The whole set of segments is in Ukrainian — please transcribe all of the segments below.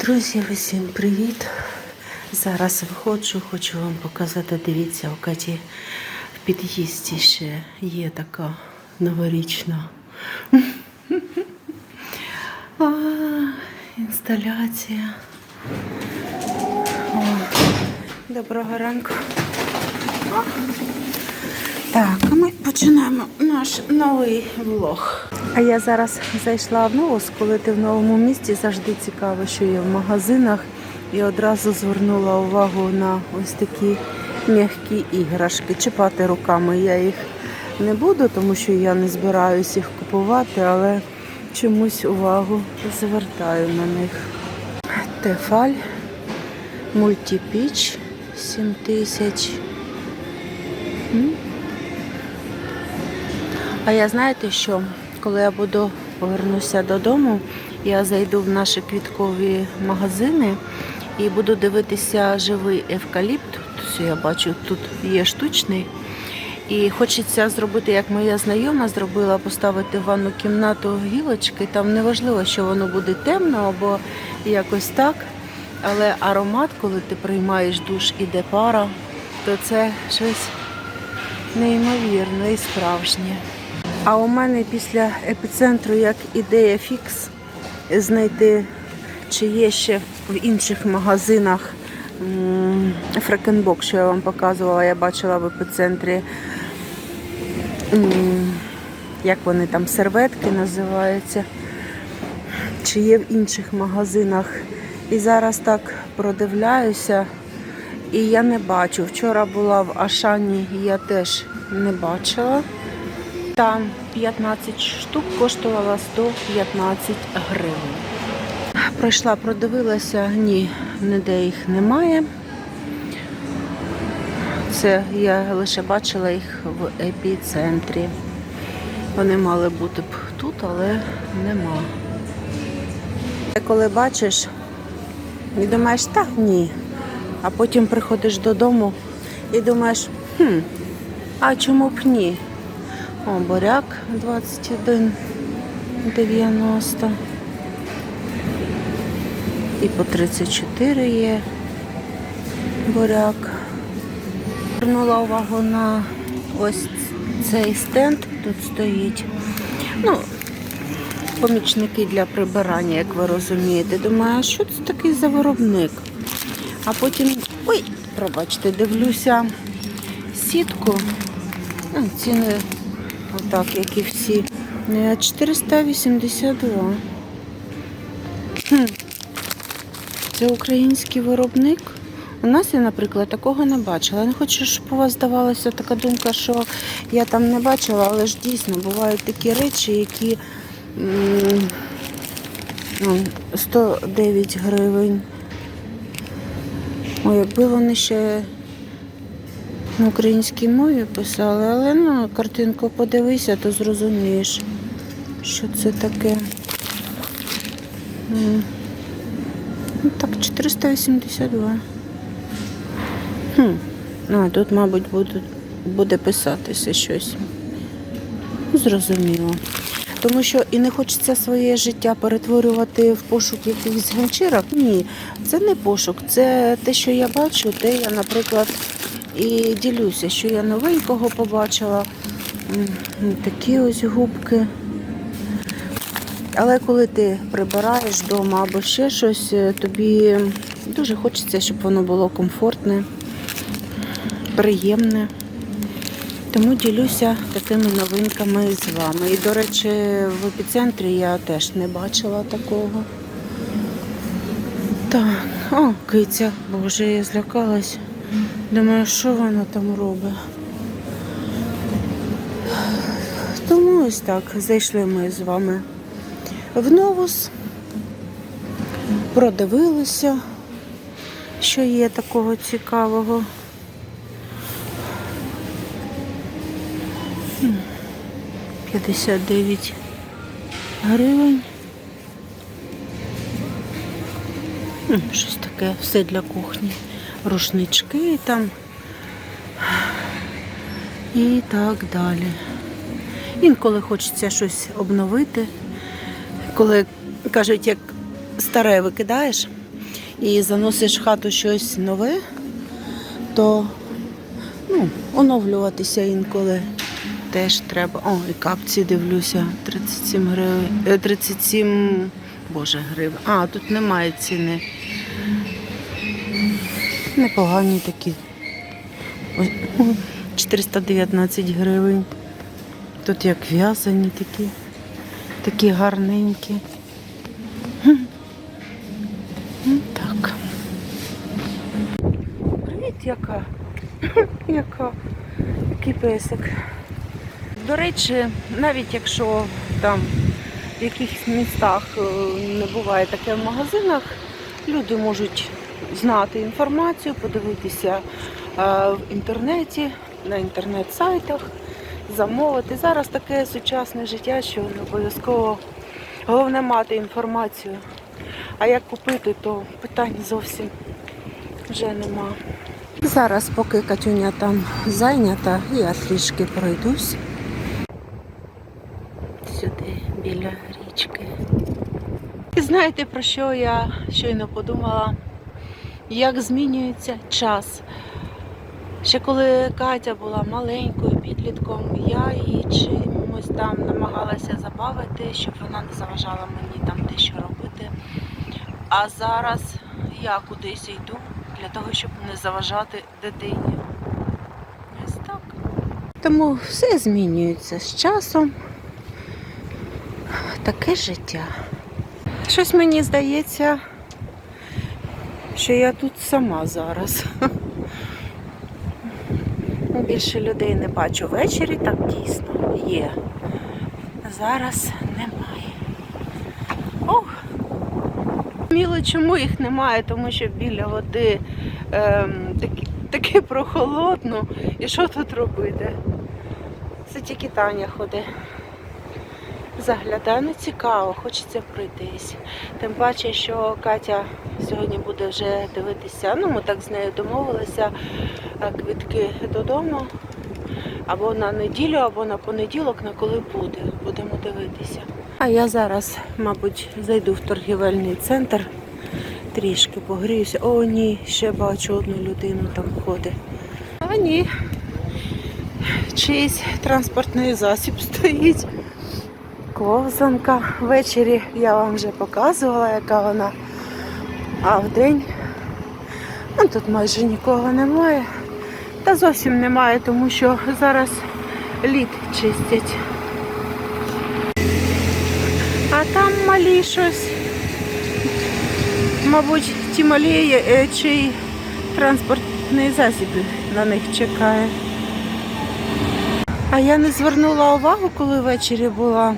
Друзі, усім привіт! Зараз виходжу, хочу вам показати. Дивіться, у Каті в під'їзді ще є така новорічна інсталяція. Доброго ранку. Ми починаємо наш новий влог. А я зараз зайшла в Новос, коли ти в новому місті завжди цікаво, що є в магазинах. І одразу звернула увагу на ось такі м'які іграшки. Чіпати руками я їх не буду, тому що я не збираюсь їх купувати, але чомусь увагу звертаю на них. Тефаль, мультипіч 7000. М? А я знаєте що? Коли я буду повернуся додому, я зайду в наші квіткові магазини і буду дивитися живий евкаліпт. Ось я бачу, тут є штучний. І хочеться зробити, як моя знайома зробила, поставити в ванну кімнату гілочки. Там неважливо, що воно буде темно або якось так. Але аромат, коли ти приймаєш душ, іде пара, то це щось неймовірне і справжнє. А у мене після епіцентру як ідея фікс знайти, чи є ще в інших магазинах фрекенбок, що я вам показувала, я бачила в епіцентрі, як вони там, серветки називаються, чи є в інших магазинах. І зараз так продивляюся, і я не бачу. Вчора була в Ашані, я теж не бачила. Там 15 штук коштувала 115 гривень. Пройшла, продивилася, ні, ніде їх немає. Це я лише бачила їх в епіцентрі. Вони мали бути б тут, але нема. Коли бачиш і думаєш, так ні. А потім приходиш додому і думаєш, хм, а чому б ні? О, буряк 21,90. І по 34 є буряк. Звернула увагу на ось цей стенд тут стоїть. Ну, помічники для прибирання, як ви розумієте. Думаю, а що це такий за виробник? А потім, ой, пробачте, дивлюся сітку. Ну, Ціни отак, як і всі. Е, 482. Хм. Це український виробник. У нас я, наприклад, такого не бачила. Не хочу, щоб у вас здавалася така думка, що я там не бачила, але ж дійсно бувають такі речі, які ну, 109 гривень. Ой, якби вони ще на українській мові писали, але ну, картинку подивися, то зрозумієш, що це таке. Ну, так, 482. Хм. А, тут, мабуть, буде, буде писатися щось. Ну, Зрозуміло. Тому що і не хочеться своє життя перетворювати в пошук якихось ганчірок. Ні, це не пошук, це те, що я бачу, те я, наприклад, і ділюся, що я новенького побачила. Такі ось губки. Але коли ти прибираєш вдома або ще щось, е, тобі дуже хочеться, щоб воно було комфортне, приємне. Тому ділюся такими новинками з вами. І, до речі, в епіцентрі я теж не бачила такого. Так, о, киця, боже, я злякалась. Думаю, що вона там робить. Тому ось так, зайшли ми з вами в Новус, продивилися, що є такого цікавого. М, 59 гривень. Щось таке, все для кухні. Рушнички там і так далі. Інколи хочеться щось обновити. Коли кажуть, як старе викидаєш, і заносиш в хату щось нове, то ну, оновлюватися інколи теж треба. О, і капці дивлюся. 37 гривень. е, 37 боже гривень. А, тут немає ціни. Непогані такі. 419 гривень. Тут як в'язані такі, такі гарненькі. Так. Привіт, яка. яка. Який песик. До речі, навіть якщо там в якихось містах е, не буває таке в магазинах, люди можуть знати інформацію, подивитися е, в інтернеті, на інтернет-сайтах, замовити. Зараз таке сучасне життя, що не обов'язково головне мати інформацію. А як купити, то питань зовсім вже нема. Зараз, поки Катюня там зайнята, я трішки пройдусь сюди біля річки. І знаєте, про що я щойно подумала? Як змінюється час. Ще коли Катя була маленькою підлітком, я її чимось там намагалася забавити, щоб вона не заважала мені там дещо робити. А зараз я кудись йду для того, щоб не заважати дитині. Ось так. Тому все змінюється з часом. Таке життя. Щось мені здається, що я тут сама зараз. Більше людей не бачу ввечері, так дійсно є. Зараз немає. Ох! Міло, чому їх немає, тому що біля води ем, таки, таки прохолодно. І що тут робити? Це тільки Таня ходить. Заглядає, ну цікаво, хочеться пройтись. Тим паче, що Катя сьогодні буде вже дивитися. Ну, ми так з нею домовилися квитки додому. Або на неділю, або на понеділок, на коли буде. Будемо дивитися. А я зараз, мабуть, зайду в торгівельний центр, трішки погріюся. О, ні, ще бачу одну людину там ходить. А ні. Чийсь транспортний засіб стоїть. Ковзанка. Ввечері я вам вже показувала, яка вона. А вдень ну, тут майже нікого немає. Та зовсім немає, тому що зараз лід чистять. А там малі щось. Мабуть, ті малі, е, чий транспортний засіб на них чекає. А я не звернула увагу, коли ввечері була.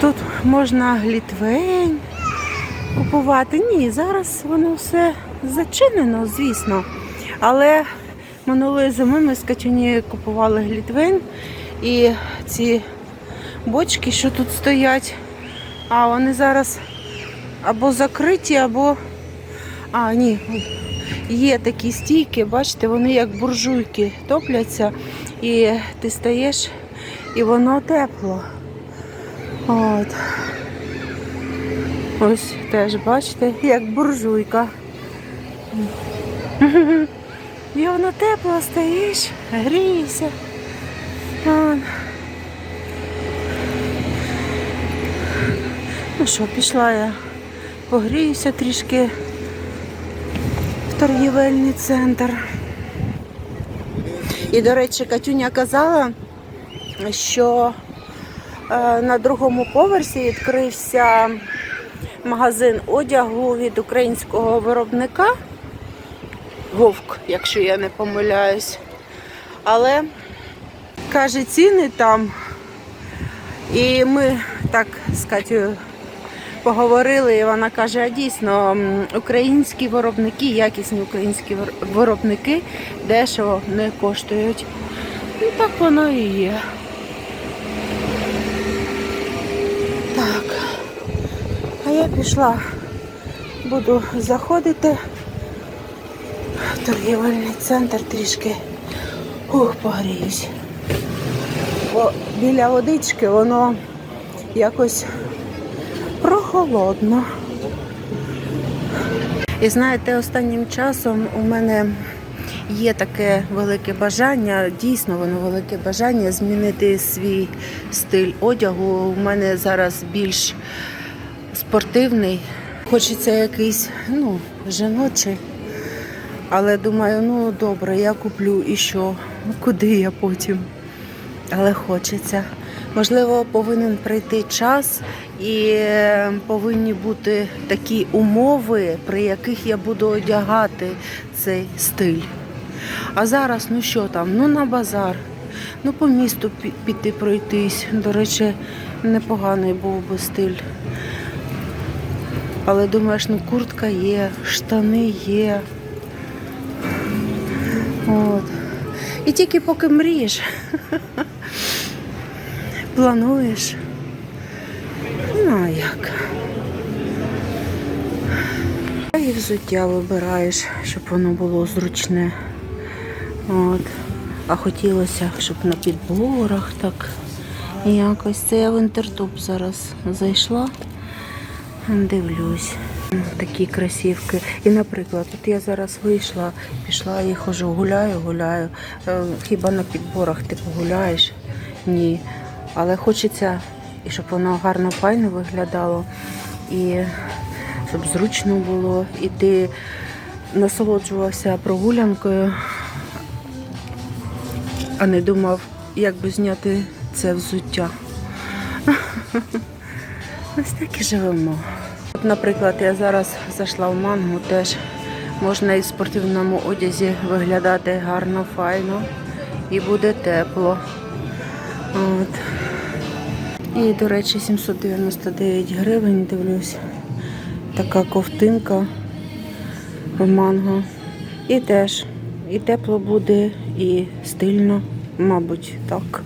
Тут можна глітвень купувати. Ні, зараз воно все зачинено, звісно. Але минулої зими ми з Катюні купували глітвень і ці бочки, що тут стоять, а вони зараз або закриті, або. А, ні, є такі стійки, бачите, вони як буржуйки топляться, і ти стаєш, і воно тепло. От. Ось теж бачите, як буржуйка. І воно тепло стоїш, грієшся. Ну що, пішла я погріюся трішки в торгівельний центр. І, до речі, Катюня казала, що е, на другому поверсі відкрився магазин одягу від українського виробника. Вовк, якщо я не помиляюсь. Але каже, ціни там. І ми так з Катю поговорили, і вона каже, а дійсно українські виробники, якісні українські виробники дешево не коштують. І так воно і є. Так. А я пішла, буду заходити в торгівельний центр трішки. Ух, погріюсь. Бо біля водички воно якось прохолодно. І знаєте, останнім часом у мене є таке велике бажання, дійсно воно велике бажання змінити свій стиль одягу. У мене зараз більш спортивний. Хочеться якийсь, ну, жіночий. Але думаю, ну добре, я куплю і що? Ну, Куди я потім? Але хочеться. Можливо, повинен прийти час і е, повинні бути такі умови, при яких я буду одягати цей стиль. А зараз, ну що там, ну на базар, ну по місту піти пройтись. До речі, непоганий був би стиль. Але думаєш, ну куртка є, штани є. От. І тільки поки мрієш, плануєш. Ну а як? І взуття вибираєш, щоб воно було зручне. От. А хотілося, щоб на підборах так якось. Це я в інтертоп зараз зайшла. Дивлюсь. Такі красівки. І, наприклад, от я зараз вийшла, пішла і хожу, гуляю, гуляю. Е, Хіба на підборах ти погуляєш? Ні. Але хочеться, і щоб воно гарно файно виглядало, і щоб зручно було, і ти насолоджувався прогулянкою, а не думав, як би зняти це взуття. Ось так і живемо. От, наприклад, я зараз зайшла в мангу, теж можна і в спортивному одязі виглядати гарно, файно і буде тепло. От. І, до речі, 799 гривень, дивлюсь. Така ковтинка в манго. І теж і тепло буде, і стильно, мабуть, так.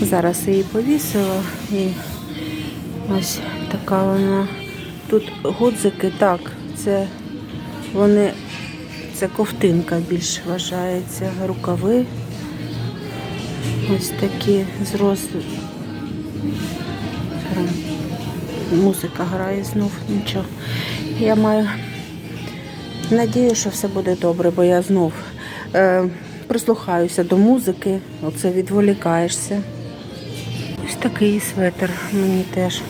Зараз її повісила і ось така вона. Тут гудзики, так, це вони, це ковтинка більш вважається, рукави. Ось такі з роз... Музика грає знов, нічого. Я маю надію, що все буде добре, бо я знов е, прислухаюся до музики, оце відволікаєшся. Ось такий светр мені теж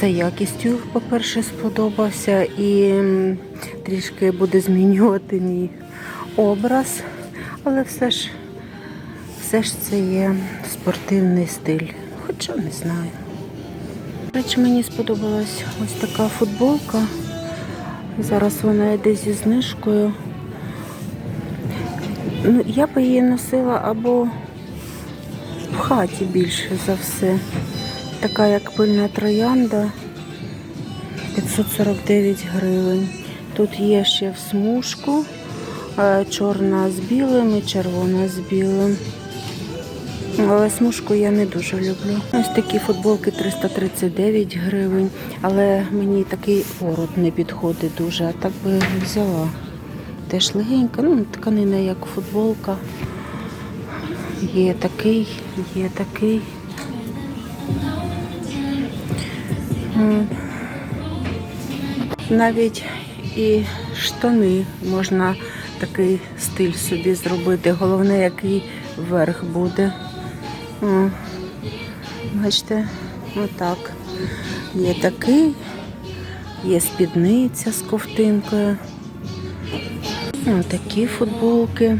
за якістю, по-перше, сподобався і трішки буде змінювати мій образ, але все ж, все ж це є спортивний стиль. Хоча не знаю. До речі, мені сподобалась ось така футболка. Зараз вона йде зі знижкою. Ну, я би її носила або в хаті більше за все. Така як пильна троянда 549 гривень. Тут є ще в смужку, е, чорна з білим і червона з білим. Але смужку я не дуже люблю. Ось такі футболки 339 гривень, але мені такий ворот не підходить дуже, а так би взяла. Теж легенька, ну тканина як футболка. Є такий, є такий. Навіть і штани можна такий стиль собі зробити. Головне, який верх буде. Бачите, отак. Є такий, є спідниця з ковтинкою. Такі футболки,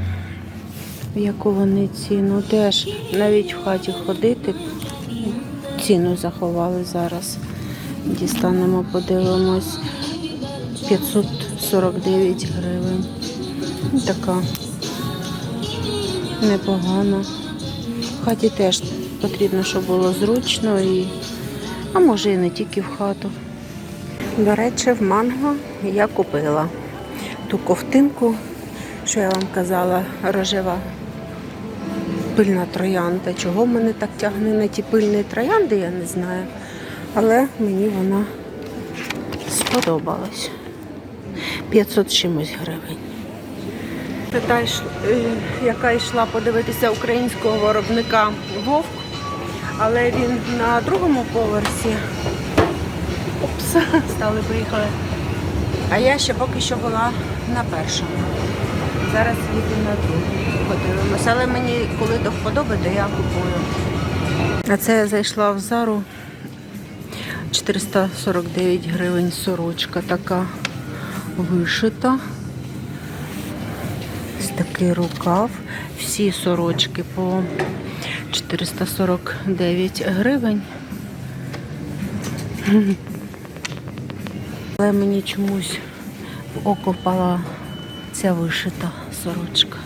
яку вони ціну. Теж навіть в хаті ходити, ціну заховали зараз. Дістанемо, подивимось. 549 гривень. Така непогана. В хаті теж потрібно, щоб було зручно і, а може і не тільки в хату. До речі, в манго я купила ту ковтинку, що я вам казала, рожева пильна троянда. Чого мене так тягне на ті пильні троянди, я не знаю. Але мені вона сподобалась. 500 з чимось гривень. Та, е, яка йшла подивитися українського виробника Вовк. але він на другому поверсі. Опс, стали приїхали. А я ще поки що була на першому. Зараз їду на другий. Подивимося. Але мені коли то я купую. А це я зайшла в зару. 449 гривень сорочка така вишита. Такий рукав. Всі сорочки по 449 гривень. Але мені чомусь в око впала ця вишита сорочка.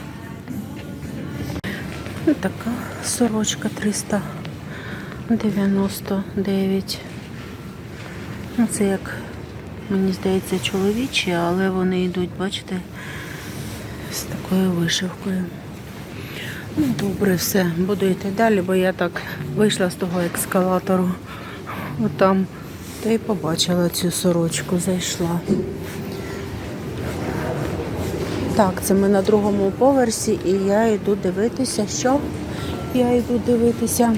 Ось така сорочка 399. Ну, це як, мені здається, чоловічі, але вони йдуть, бачите, з такою вишивкою. Ну, добре, все, буду йти далі, бо я так вийшла з того ескалатору. Отам. Та й побачила цю сорочку, зайшла. Так, це ми на другому поверсі, і я йду дивитися, що я йду дивитися.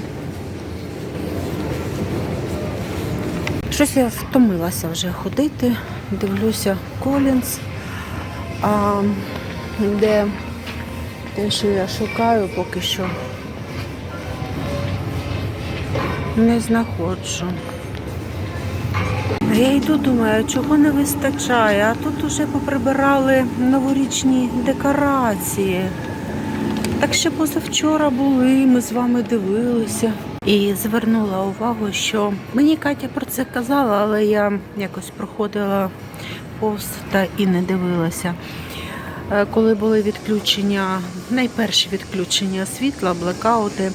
Щось я втомилася вже ходити, дивлюся Колінс, а, де те, що я шукаю, поки що не знаходжу. Я йду, думаю, чого не вистачає, а тут уже поприбирали новорічні декорації. Так ще позавчора були, ми з вами дивилися. І звернула увагу, що мені Катя про це казала, але я якось проходила повз та і не дивилася. Е, Коли були відключення, найперші відключення світла, блекаути,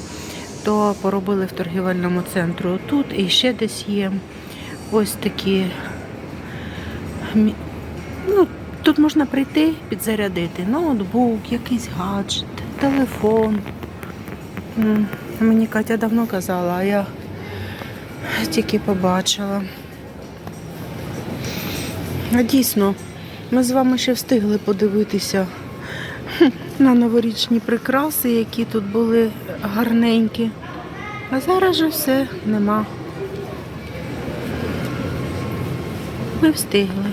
то поробили в торгівельному центру тут і ще десь є ось такі. Ну, тут можна прийти, підзарядити ноутбук, якийсь гаджет, телефон. Мені Катя давно казала, а я тільки побачила. Дійсно, ми з вами ще встигли подивитися на новорічні прикраси, які тут були гарненькі. А зараз же все нема. Ми встигли.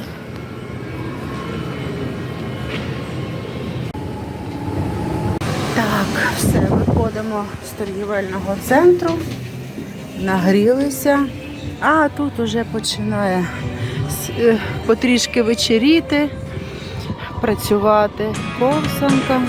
Так, все, виходимо з торгівельного центру, нагрілися, а тут уже починає потрішки вечеріти, працювати ковсанка.